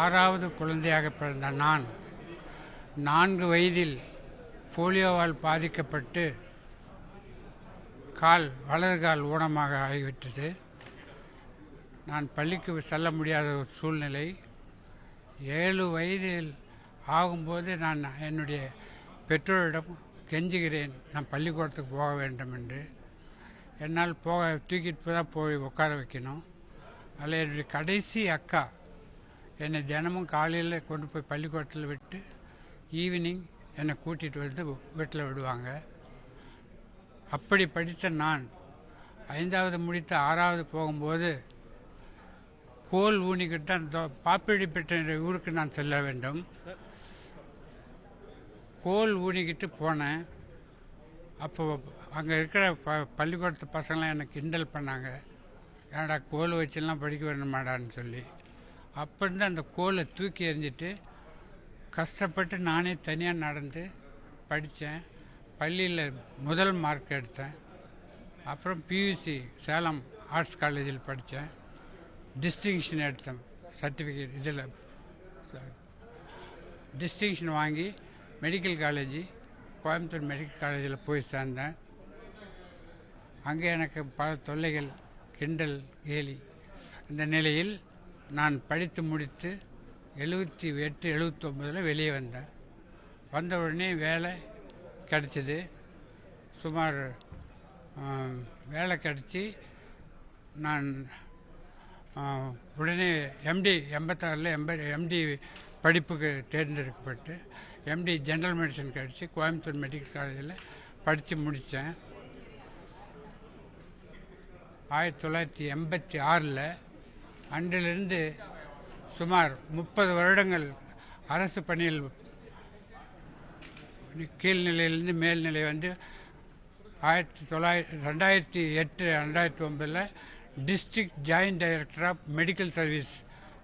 ஆறாவது குழந்தையாக பிறந்த நான் நான்கு வயதில் போலியோவால் பாதிக்கப்பட்டு கால் வலது கால் ஊனமாக ஆகிவிட்டது. நான் பள்ளிக்கு செல்ல முடியாத ஒரு சூழ்நிலை. ஏழு வயதில் ஆகும்போது நான் என்னுடைய பெற்றோரிடம் கெஞ்சுகிறேன் நான் பள்ளிக்கூடத்துக்கு போக வேண்டும் என்று என்னால் போக தூக்கிட்டு தான் போய் உட்கார வைக்கணும். அதில் என்னுடைய கடைசி அக்கா என்னை தினமும் காலையில் கொண்டு போய் பள்ளிக்கூடத்தில் விட்டு ஈவினிங் என்னை கூட்டிகிட்டு வந்து வீட்டில் விடுவாங்க. அப்படி படித்த நான் ஐந்தாவது முடித்து ஆறாவது போகும்போது கோல் ஊனிக்கிட்டு தான் தோ- பாப்பிடிப்பட்ட ஊருக்கு நான் செல்ல வேண்டும். கோல் ஊனிக்கிட்டு போனேன். அப்போ அங்கே இருக்கிற ப பள்ளிக்கூடத்து பசங்களாம் எனக்கு கிண்டல் பண்ணாங்க. ஏன்டா கோல் வச்செல்லாம் படிக்க வரணுமாடான்னு சொல்லி. அப்போருந்து அந்த கோலை தூக்கி எறிஞ்சிட்டு கஷ்டப்பட்டு நானே தனியாக நடந்து படித்தேன். பள்ளியில் முதல் மார்க் எடுத்தேன். அப்புறம் பியூசி சேலம் ஆர்ட்ஸ் காலேஜில் படித்தேன். டிஸ்டிங்ஷன் எடுத்தேன். சர்டிஃபிகேட் இதில். டிஸ்டிங்ஷன் வாங்கி மெடிக்கல் காலேஜ் கோயம்புத்தூர் மெடிக்கல் காலேஜில் போய் சேர்ந்தேன். அங்கே எனக்கு பல தொல்லைகள் கிண்டல் கேலி. இந்த நிலையில் நான் படித்து முடித்து எழுபத்தி எட்டு எழுபத்தொம்பதில் வெளியே வந்தேன். வந்த உடனே வேலை கிடச்சிது. சுமார் வேலை கிடச்சி நான் உடனே எம்டி எண்பத்தாறில் எம்ப எம்டி படிப்புக்கு தேர்ந்தெடுக்கப்பட்டு எம்டி ஜென்ரல் மெடிசன் கிடச்சி கோயம்புத்தூர் மெடிக்கல் காலேஜில் படித்து முடித்தேன் ஆயிரத்தி தொள்ளாயிரத்தி எண்பத்தி ஆறில் அன்றிலிருந்து சுமார் முப்பது வருடங்கள் அரசு பணியில் கீழ்நிலையிலேருந்து மேல்நிலை வந்து ஆயிரத்தி தொள்ளாயிரத்தி ரெண்டாயிரத்தி எட்டு ரெண்டாயிரத்தி ஒன்பதில் district joint director of medical service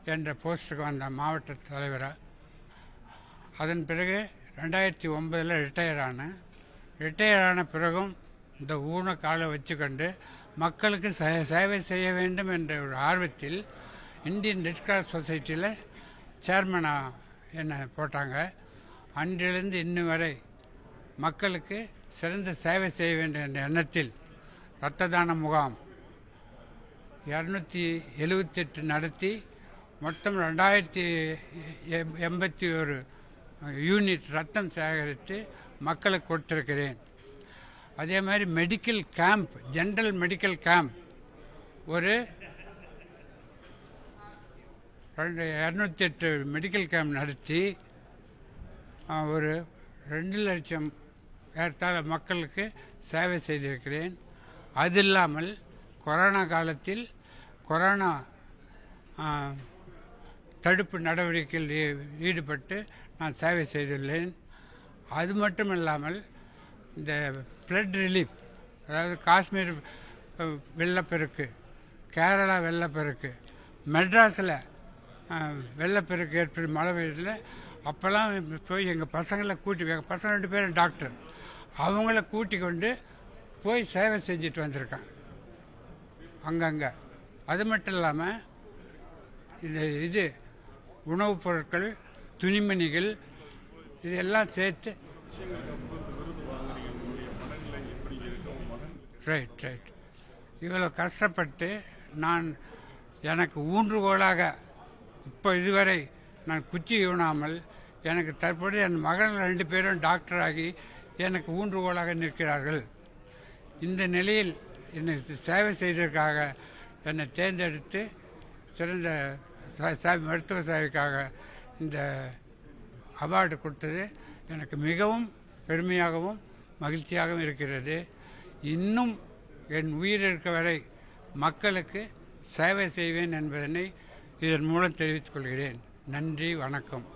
என்ற போஸ்ட்டுக்கு வந்த மாவட்ட தலைவராக அதன் பிறகு ரெண்டாயிரத்தி ஒன்பதில் ரிட்டையர் ஆனேன் ரிட்டையர் ஆன பிறகும் இந்த ஊன காலை வச்சுக்கொண்டு மக்களுக்கு ச சேவை செய்ய வேண்டும் என்ற ஒரு ஆர்வத்தில் இந்தியன் ரெட் கிராஸ் சொசைட்டியில் சேர்மனாக என்னை போட்டாங்க. அன்றிலிருந்து இன்னும் வரை மக்களுக்கு சிறந்த சேவை செய்ய வேண்டும் என்ற எண்ணத்தில் இரத்த தான முகாம் இரநூத்தி எழுவத்தெட்டு நடத்தி மொத்தம் ரெண்டாயிரத்தி எண்பத்தி ஒரு யூனிட் ரத்தம் சேகரித்து மக்களுக்கு கொடுத்துருக்கிறேன். அதே மாதிரி medical camp general medical camp ஒரு ரெண்டு இரநூத்தி எட்டு மெடிக்கல் கேம்ப் நடத்தி ஒரு ரெண்டு லட்சம் ஏறத்தாழ மக்களுக்கு சேவை செய்திருக்கிறேன். அது இல்லாமல் கொரோனா காலத்தில் கொரோனா தடுப்பு நடவடிக்கையில் ஈ- ஈடுபட்டு நான் சேவை செய்துள்ளேன். அது மட்டும் இல்லாமல் இந்த ஃப்ளட் ரிலீஃப் அதாவது காஷ்மீர் வெள்ளப்பெருக்கு கேரளா வெள்ளப்பெருக்கு மெட்ராஸில் வெள்ளப்பெருக்கு ஏற்படும் மழை பெய்யறதுல அப்போல்லாம் போய் எங்கள் பசங்களை கூட்டி எங்கள் பசங்க ரெண்டு பேரும் டாக்டர். அவங்கள கூட்டி கொண்டு போய் சேவை செஞ்சுட்டு வந்திருக்கேன் அங்கங்கே. அது மட்டும் இல்லாமல் இந்த இது உணவுப் பொருட்கள் துணிமணிகள் இதெல்லாம் சேர்த்து ரைட் ரைட் இவ்வளோ கஷ்டப்பட்டு நான் எனக்கு ஊன்றுகோலாக இப்போ இதுவரை நான் குச்சி ஊனாமல் எனக்கு தற்போது என் மகன்கள் ரெண்டு பேரும் டாக்டராகி எனக்கு ஊன்றுகோலாக நிற்கிறார்கள். இந்த நிலையில் என்னை சேவை செய்ததற்காக என்னை தேர்ந்தெடுத்து சிறந்த ச- ச- மருத்துவ சேவைக்காக இந்த அவார்டு கொடுத்தது. எனக்கு மிகவும் பெருமையாகவும் மகிழ்ச்சியாகவும் இருக்கிறது. இன்னும் என் உயிர் இருக்க வரை மக்களுக்கு சேவை செய்வேன் என்பதனை இதன் மூலம் தெரிவித்துக் கொள்கிறேன். நன்றி வணக்கம்.